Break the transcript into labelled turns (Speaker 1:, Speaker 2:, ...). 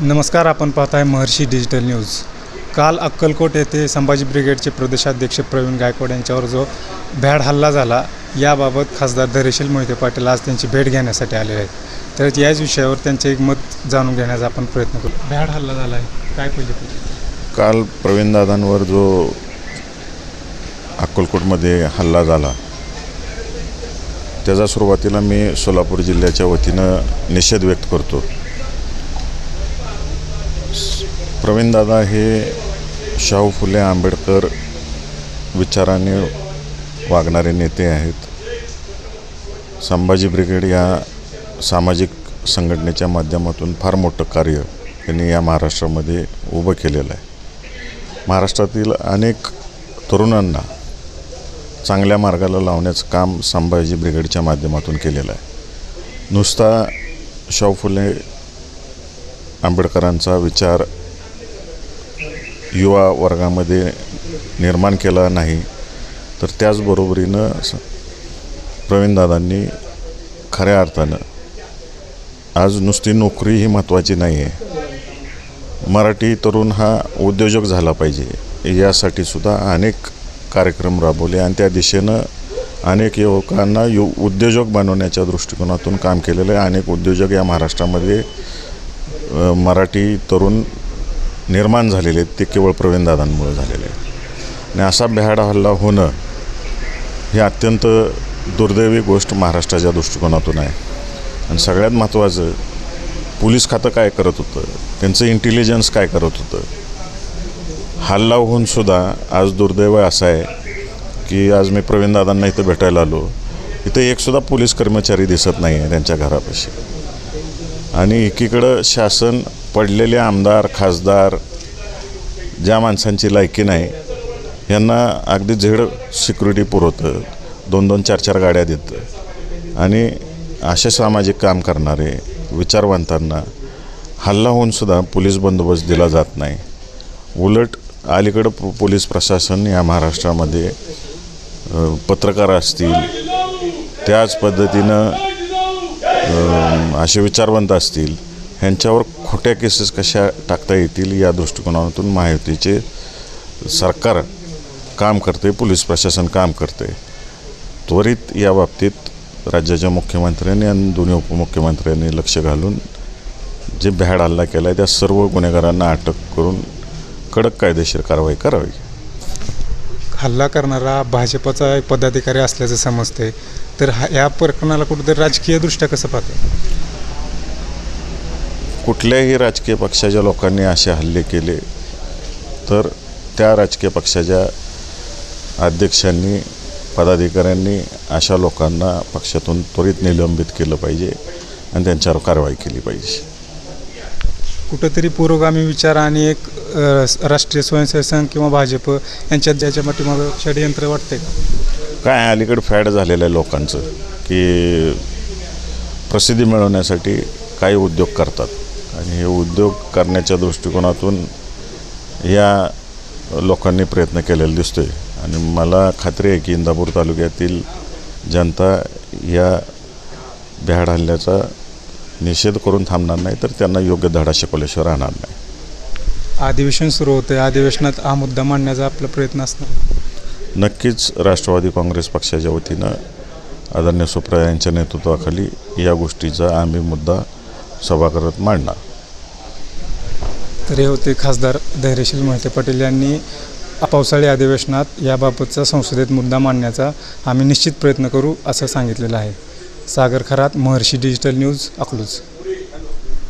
Speaker 1: नमस्कार आपण पाहताय महर्षी डिजिटल न्यूज. काल अक्कलकोट येथे संभाजी ब्रिगेडचे प्रदेशाध्यक्ष प्रवीण गायकवाड यांच्यावर जो भ्याड हल्ला झाला याबाबत खासदार धरेशील मोहिते पाटील आज त्यांची भेट घेण्यासाठी आलेले आहेत. तर याच विषयावर त्यांचे एक मत जाणून घेण्याचा आपण प्रयत्न करू. भ्याड हल्ला झाला आहे काय पहिले
Speaker 2: काल प्रवीणदादांवर जो अक्कलकोटमध्ये हल्ला झाला त्याचा सुरुवातीला मी सोलापूर जिल्ह्याच्या वतीनं निषेध व्यक्त करतो. प्रवीणदादा हे शाहू फुले आंबेडकर विचाराने वागणारे नेते आहेत. संभाजी ब्रिगेड या सामाजिक संघटनेच्या माध्यमातून फार मोठं कार्य त्यांनी या महाराष्ट्रामध्ये उभं केलेलं आहे. महाराष्ट्रातील अनेक तरुणांना चांगल्या मार्गाला लावण्याचं काम संभाजी ब्रिगेडच्या माध्यमातून केलेलं आहे. नुसता शाहू फुले आंबेडकरांचा विचार युवा वर्गामध्ये निर्माण केला नाही तर त्याचबरोबरीनं स- प्रवीणदादांनी खऱ्या अर्थानं आज नुसती नोकरी ही महत्त्वाची नाही आहे मराठी तरुण हा उद्योजक झाला पाहिजे यासाठी सुद्धा अनेक कार्यक्रम राबवले आणि त्या दिशेनं अनेक युवकांना यु उद्योजक बनवण्याच्या दृष्टिकोनातून काम केलेलं आहे. अनेक उद्योजक या महाराष्ट्रामध्ये मराठी तरुण निर्माण झालेले आहेत ते केवळ प्रवीणदादांमुळे झालेले आहेत. आणि असा बेहाडा हल्ला होणं ही अत्यंत दुर्दैवी गोष्ट महाराष्ट्राच्या दृष्टिकोनातून आहे. आणि सगळ्यात महत्त्वाचं पोलीस खातं काय करत होतं त्यांचं इंटेलिजन्स काय करत होतं हल्ला होऊन सुद्धा आज दुर्दैव असं आहे की आज मी प्रवीणदादांना इथं भेटायला आलो. इथं एकसुद्धा पोलीस कर्मचारी दिसत नाही आहे त्यांच्या घरापाशी. आणि एकीकडं शासन पडलेले आमदार खासदार ज्या माणसांची लायकी नाही यांना अगदी झेड सिक्युरिटी पुरवतं दोन दोन चार चार गाड्या देतं. आणि असे सामाजिक काम करणारे विचारवंतांना हल्ला होऊनसुद्धा पोलीस बंदोबस्त दिला जात नाही. उलट अलीकडं पोलीस प्रशासन या महाराष्ट्रामध्ये पत्रकार असतील त्याच पद्धतीनं असे विचारवंत असतील ह्यांच्यावर खोट्या केसेस कशा टाकता येतील या दृष्टिकोनातून महायुतीचे सरकार काम करते पोलीस प्रशासन काम करते. त्वरित या बाबतीत राज्याच्या मुख्यमंत्र्यांनी आणि दोन्ही उपमुख्यमंत्र्यांनी लक्ष घालून जे भ्याड हल्ला केला आहे त्या सर्व गुन्हेगारांना अटक करून कडक कायदेशीर कारवाई करावी.
Speaker 1: हल्ला करणारा भाजपचा एक पदाधिकारी असल्याचं समजते तर हा या प्रकरणाला कुठेतरी राजकीयदृष्ट्या कसं पाहते
Speaker 2: कुठल्याही राजकीय पक्षाच्या लोकांनी असे हल्ले केले तर त्या राजकीय पक्षाच्या अध्यक्षांनी पदाधिकाऱ्यांनी अशा लोकांना पक्षातून त्वरित निलंबित केलं पाहिजे आणि त्यांच्यावर कारवाई केली पाहिजे.
Speaker 1: कुठंतरी पुरोगामी विचार आणि एक राष्ट्रीय स्वयंसेवक संघ किंवा भाजप यांच्यात ज्याच्या पाठीमागं षडयंत्र वाटते का?
Speaker 2: काय अलीकडे फॅड झालेलं आहे लोकांचं की प्रसिद्धी मिळवण्यासाठी काही उद्योग करतात. आणि हे उद्योग करण्याच्या दृष्टिकोनातून या लोकांनी प्रयत्न केलेला दिसतोय. आणि मला खात्री आहे की इंदापूर तालुक्यातील जनता या भ्याड हल्ल्याचा निषेध करून थांबणार नाही तर त्यांना योग्य धडा शिकवल्याशिवाय राहणार नाही.
Speaker 1: अधिवेशन सुरू होते. अधिवेशनात हा मुद्दा मांडण्याचा आपला प्रयत्न असणार.
Speaker 2: नक्कीच राष्ट्रवादी काँग्रेस पक्षाच्या वतीनं आदरणीय सुप्रिया यांच्या नेतृत्वाखाली या गोष्टीचा आम्ही मुद्दा सभागृहात मांडणार.
Speaker 1: तर हे होते खासदार धैर्यशील मोहिते पाटील यांनी पावसाळी अधिवेशनात याबाबतचा संसदेत मुद्दा मांडण्याचा आम्ही निश्चित प्रयत्न करू असं सांगितलेलं आहे. Sagar Kharat Maharshi digital news Akluj.